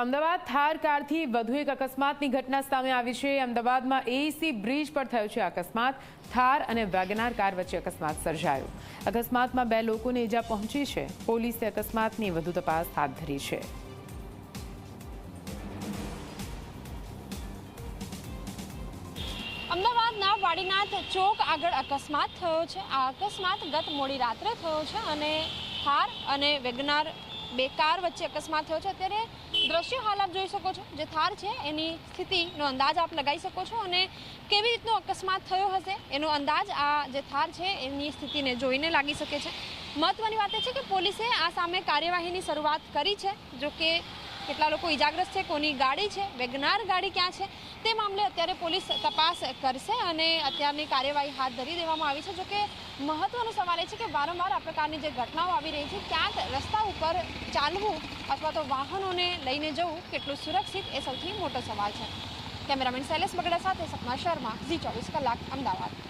અમદાવાદ થાર કારથી વધુ એક અકસ્માતની ઘટના સામે આવી છે. અમદાવાદમાં એઈસી બ્રિજ પર થયો છે અકસ્માત. થાર અને વેગનાર કાર વચ્ચે અકસ્માત સર્જાયો. અકસ્માતમાં બે લોકોને ઈજા પહોંચી છે. પોલીસે અકસ્માતની વધુ તપાસ હાથ ધરી છે. અમદાવાદના વાડીનાથ ચોક આગળ અકસ્માત થયો છે. આ અકસ્માત ગત મોડી રાત્રે થયો છે અને થાર અને વેગનાર બે કાર વચ્ચે અકસ્માત થયો છે. અત્યારે દ્રશ્ય આપ જોઈ શકો છો. જે થાર છે, એની સ્થિતિનો અંદાજ આપ લગાવી શકો છો અને કેવી રીતનો અકસ્માત થયો હશે, એનો અંદાજ આ જે થાર છે, એની સ્થિતિને જોઈને લાગી શકે છે. મહત્વની વાત એ છે કે પોલીસે આ સામે કાર્યવાહીની શરૂઆત કરી છે, જો કે કેટલા લોકો ઈજાગ્રસ્ત છે, કોની ગાડી છે, વેગનાર ગાડી ક્યાં છે, તે મામલે અત્યારે પોલીસ તપાસ કરશે અને અત્યારની કાર્યવાહી હાથ ધરી દેવામાં આવી છે. જોકે મહત્વનો સવાલ એ છે કે વારંવાર આ પ્રકારની જે ઘટનાઓ આવી રહી છે, ક્યાંક રસ્તા ઉપર ચાલવું અથવા તો વાહનોને લઈને જવું કેટલું સુરક્ષિત એ સૌથી મોટો સવાલ છે. કેમેરામેન શૈલેષ બગડા સાથે સપના શર્મા, ઝી ચોવીસ કલાક, અમદાવાદ.